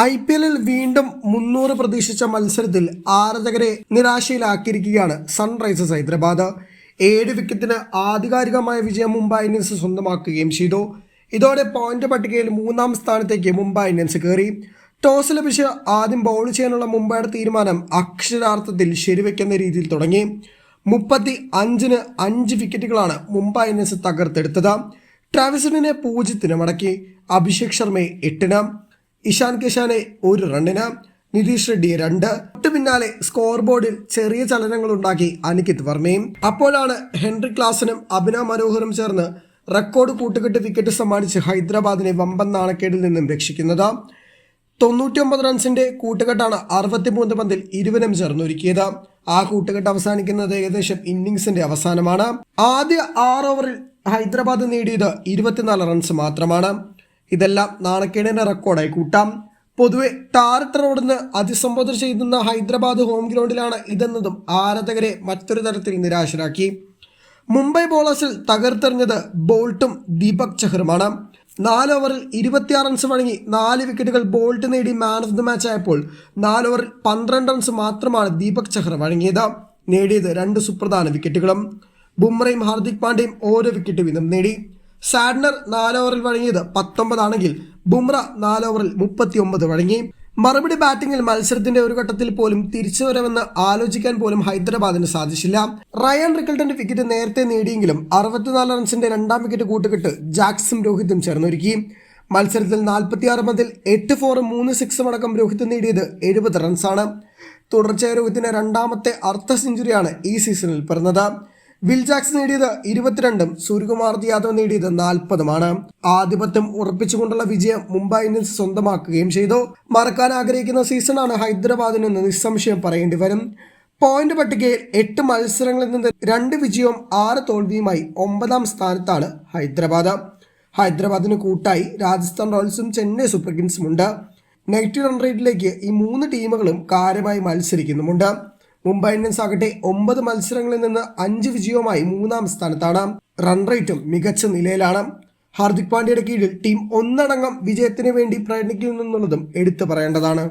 I P എല്ലിൽ വീണ്ടും മുന്നൂറ് പ്രതീക്ഷിച്ച മത്സരത്തിൽ ആരാധകരെ നിരാശയിലാക്കിയിരിക്കുകയാണ് സൺറൈസേഴ്സ് ഹൈദരാബാദ്. ഏഴ് വിക്കറ്റിന് ആധികാരികമായ വിജയം മുംബൈ ഇന്ത്യൻസ് സ്വന്തമാക്കുകയും ചെയ്തു. ഇതോടെ പോയിന്റ് പട്ടികയിൽ മൂന്നാം സ്ഥാനത്തേക്ക് മുംബൈ ഇന്ത്യൻസ് കയറി. ടോസ് ലഭിച്ച് ആദ്യം ബൗൾ ചെയ്യാനുള്ള മുംബൈയുടെ തീരുമാനം അക്ഷരാർത്ഥത്തിൽ ശരിവെക്കുന്ന രീതിയിൽ തുടങ്ങി. മുപ്പത്തി അഞ്ചിന് അഞ്ച് വിക്കറ്റുകളാണ് മുംബൈ ഇന്ത്യൻസ് തകർത്തെടുത്തത്. ട്രാവിസിനെ പൂജ്യത്തിന് മടക്കി. അഭിഷേക് ശർമ്മയെ എട്ടിന്. ഇഷാൻ കിഷാനെ ഒരു റണ്ണിന് നിതീഷ് റെഡ്ഡി രണ്ട്. തൊട്ടു പിന്നാലെ സ്കോർ ബോർഡിൽ ചെറിയ ചലനങ്ങൾ ഉണ്ടാക്കി അനികിത് വർമ്മയും. അപ്പോഴാണ് ഹെൻറി ക്ലാസനും അഭിനവ് മനോഹറും ചേർന്ന് റെക്കോർഡ് കൂട്ടുകെട്ട് വിക്കറ്റ് സമ്മാനിച്ച് ഹൈദരാബാദിനെ വമ്പൻ നാണക്കേടിൽ നിന്നും രക്ഷിക്കുന്നത്. തൊണ്ണൂറ്റിയൊമ്പത് റൺസിന്റെ കൂട്ടുകെട്ടാണ് അറുപത്തിമൂന്ന് പന്തിൽ ഇരുവരും ചേർന്നൊരുക്കിയത്. ആ കൂട്ടുകെട്ട് അവസാനിക്കുന്നത് ഏകദേശം ഇന്നിങ്സിന്റെ അവസാനമാണ്. ആദ്യ ആറ് ഓവറിൽ ഹൈദരാബാദ് നേടിയത് ഇരുപത്തിനാല് റൺസ് മാത്രമാണ്. ഇതെല്ലാം നാണക്കേടിന്റെ റെക്കോർഡായി കൂട്ടാം പൊതുവെ ടാർട്ടർ റോഡിന് അതിസംബോധന ചെയ്യുന്ന ഹൈദരാബാദ് ഹോം ഗ്രൗണ്ടിലാണ് ഇതെന്നതും ആരാധകരെ മറ്റൊരു തരത്തിൽ നിരാശരാക്കി. മുംബൈ ബോളേഴ്സിൽ തകർത്തെറിഞ്ഞത് ബോൾട്ടും ദീപക് ചഹറുമാണ്. നാല് ഓവറിൽ ഇരുപത്തിയാറ് റൺസ് വഴങ്ങി നാല് വിക്കറ്റുകൾ ബോൾട്ട് നേടി മാൻ ഓഫ് ദി മാച്ച് ആയപ്പോൾ നാല് ഓവറിൽ പന്ത്രണ്ട് റൺസ് മാത്രമാണ് ദീപക് ചഹർ വഴങ്ങിയത്. നേടിയത് രണ്ട് സുപ്രധാന വിക്കറ്റുകളും ബുംറയും ഹാർദിക് പാണ്ഡ്യയും ഓരോ വിക്കറ്റ് വീതം നേടി. സാഡ്നർ നാല് ഓവറിൽ വഴങ്ങിയത് പത്തൊമ്പതാണെങ്കിൽ ബുംറ നാല് ഓവറിൽ മുപ്പത്തിയൊമ്പത് വഴങ്ങി. മറുപടി ബാറ്റിംഗിൽ മത്സരത്തിന്റെ ഒരു ഘട്ടത്തിൽ പോലും തിരിച്ചു വരവെന്ന് ആലോചിക്കാൻ പോലും ഹൈദരാബാദിന് സാധിച്ചില്ല. റയൻ റിക്കൽട്ടന്റെ വിക്കറ്റ് നേരത്തെ നേടിയെങ്കിലും അറുപത്തിനാല് റൺസിന്റെ രണ്ടാം വിക്കറ്റ് കൂട്ടുകെട്ട് ജാക്സും രോഹിത്തും ചേർന്നൊരുക്കി. മത്സരത്തിൽ നാൽപ്പത്തിയാറ് മതിൽ എട്ട് ഫോറും മൂന്ന് സിക്സും അടക്കം രോഹിത് നേടിയത് എഴുപത് റൺസാണ്. തുടർച്ചയായ രോഹിത്തിന്റെ രണ്ടാമത്തെ അർദ്ധ സെഞ്ചുറിയാണ് ഈ സീസണിൽ പിറന്നത്. വിൽ ജാക്സ് നേടിയത് ഇരുപത്തിരണ്ടും സൂര്യകുമാർ യാദവ് നേടിയത് നാൽപ്പതുമാണ്. ആധിപത്യം ഉറപ്പിച്ചുകൊണ്ടുള്ള വിജയം മുംബൈ ഇന്ത്യൻസ് സ്വന്തമാക്കുകയും ചെയ്തു. മറക്കാൻ ആഗ്രഹിക്കുന്ന സീസണാണ് ഹൈദരാബാദിനെന്ന് നിസ്സംശയം പറയേണ്ടി വരും. പോയിന്റ് പട്ടികയിൽ എട്ട് മത്സരങ്ങളിൽ നിന്ന് രണ്ട് വിജയവും ആറ് തോൽവിയുമായി ഒമ്പതാം സ്ഥാനത്താണ് ഹൈദരാബാദ്. ഹൈദരാബാദിന് കൂട്ടായി രാജസ്ഥാൻ റോയൽസും ചെന്നൈ സൂപ്പർ കിങ്സും ഉണ്ട് നെഗറ്റീവ് റൺ റേറ്റിലേക്ക് ഈ മൂന്ന് ടീമുകളും കാര്യമായി മത്സരിക്കുന്നുമുണ്ട്. മുംബൈ ഇന്ത്യൻസ് ആകട്ടെ ഒമ്പത് മത്സരങ്ങളിൽ നിന്ന് അഞ്ച് വിജയവുമായി മൂന്നാം സ്ഥാനത്താണ്. റൺ റേറ്റും മികച്ച നിലയിലാണ്. ഹാർദിക് പാണ്ഡ്യയുടെ കീഴിൽ ടീം ഒന്നടങ്കം വിജയത്തിന് വേണ്ടി പ്രയത്നിക്കുന്നുള്ളതും എടുത്തു പറയേണ്ടതാണ്.